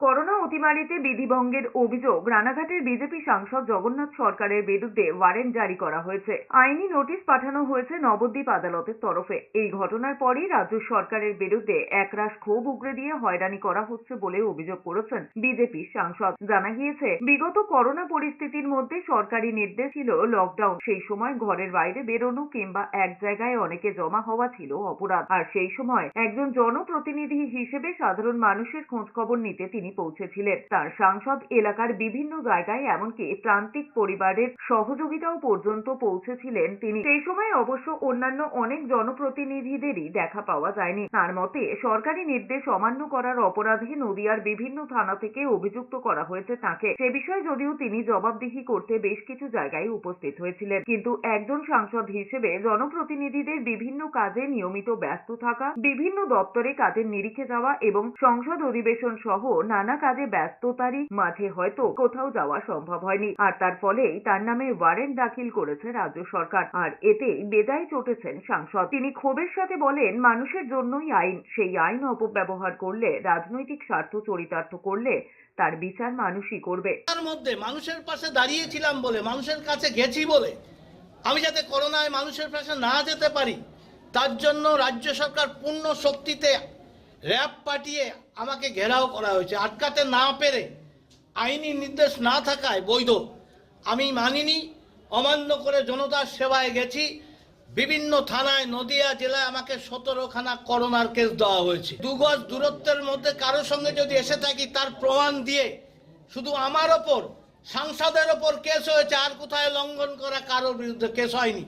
Corona অতিমারিতে বিধিভঙ্গের অভিযোগ, রানাঘাটের BJP সাংসদ জগন্নাথ সরকারের বিরুদ্ধে ওয়ারেন্ট জারি করা হয়েছে। আইনি নোটিশ পাঠানো হয়েছে নবদ্বীপ আদালতের তরফে। এই ঘটনার পরই রাজ্য সরকারের বিরুদ্ধে একরাশ ক্ষোভ উগরে দিয়ে হয়রানি করা হচ্ছে বলে অভিযোগ করেছেন বিজেপি সাংসদ। জানা গিয়েছে, বিগত করোনা পরিস্থিতির মধ্যে সরকারি নির্দেশ ছিল লকডাউন। সেই সময় ঘরের বাইরে বেরোনো কিংবা এক জায়গায় অনেকে জমা হওয়া ছিল অপরাধ। আর সেই সময় একজন জনপ্রতিনিধি হিসেবে সাধারণ মানুষের খোঁজ খবর নিতে তিনি পৌঁছেছিলেন। তার সাংসদ এলাকার বিভিন্ন জায়গায় এমনকি প্রান্তিক পরিবারের সহযোগিতাও পর্যন্ত পৌঁছেছিলেন তিনি। সেই সময় অবশ্য অন্যান্য অনেক জনপ্রতিনিধিদেরই দেখা পাওয়া যায়নি। তার মতে, সরকারি নির্দেশ অমান্য করার অপরাধে নদিয়ার বিভিন্ন থানা থেকে অভিযুক্ত করা হয়েছে তাকে। সে বিষয়ে যদিও তিনি জবাবদিহি করতে বেশ কিছু জায়গায় উপস্থিত হয়েছিলেন। কিন্তু একজন সাংসদ হিসেবে জনপ্রতিনিধিদের বিভিন্ন কাজে নিয়মিত ব্যস্ত থাকা, বিভিন্ন দপ্তরে কাজের নিরিখে যাওয়া এবং সংসদ অধিবেশন সহ নানা কাজে ব্যস্ততারই মাঝে হয়তো কোথাও যাওয়া সম্ভব হয়নি। আর তার ফলেই তার নামে ওয়ারেন্ট দাখিল করেছে রাজ্য সরকার। আর এতেই বেদায় চটেছেন সাংসদ। তিনি ক্ষোভের সাথে বলেন, মানুষের জন্যই আইন, সেই আইন অপব্যবহার করলে, রাজনৈতিক স্বার্থ চরিতার্থ করলে তার বিচার মানুষই করবে। তার মধ্যে মানুষের পাশে দাঁড়িয়েছিলাম বলে, মানুষের কাছে গেছি বলে, আমি যাতে করোনায় মানুষের পাশে না যেতে পারি, তার জন্য রাজ্য সরকার পূর্ণ শক্তিতে র্যাব পাঠিয়ে আমাকে ঘেরাও করা হয়েছে। আটকাতে না পেরে আইনি নির্দেশ না থাকায় বৈধ। আমি মানিনি, অমান্য করে জনতার সেবায় গেছি। বিভিন্ন থানায়, নদিয়া জেলায় আমাকে সতেরোখানা করোনার কেস দেওয়া হয়েছে। দু গজ দূরত্বের মধ্যে কারোর সঙ্গে যদি এসে থাকি, তার প্রমাণ দিয়ে শুধু আমার ওপর, সাংসদের ওপর কেস হয়েছে, আর কোথায় লঙ্ঘন করা কারোর বিরুদ্ধে কেস হয়নি।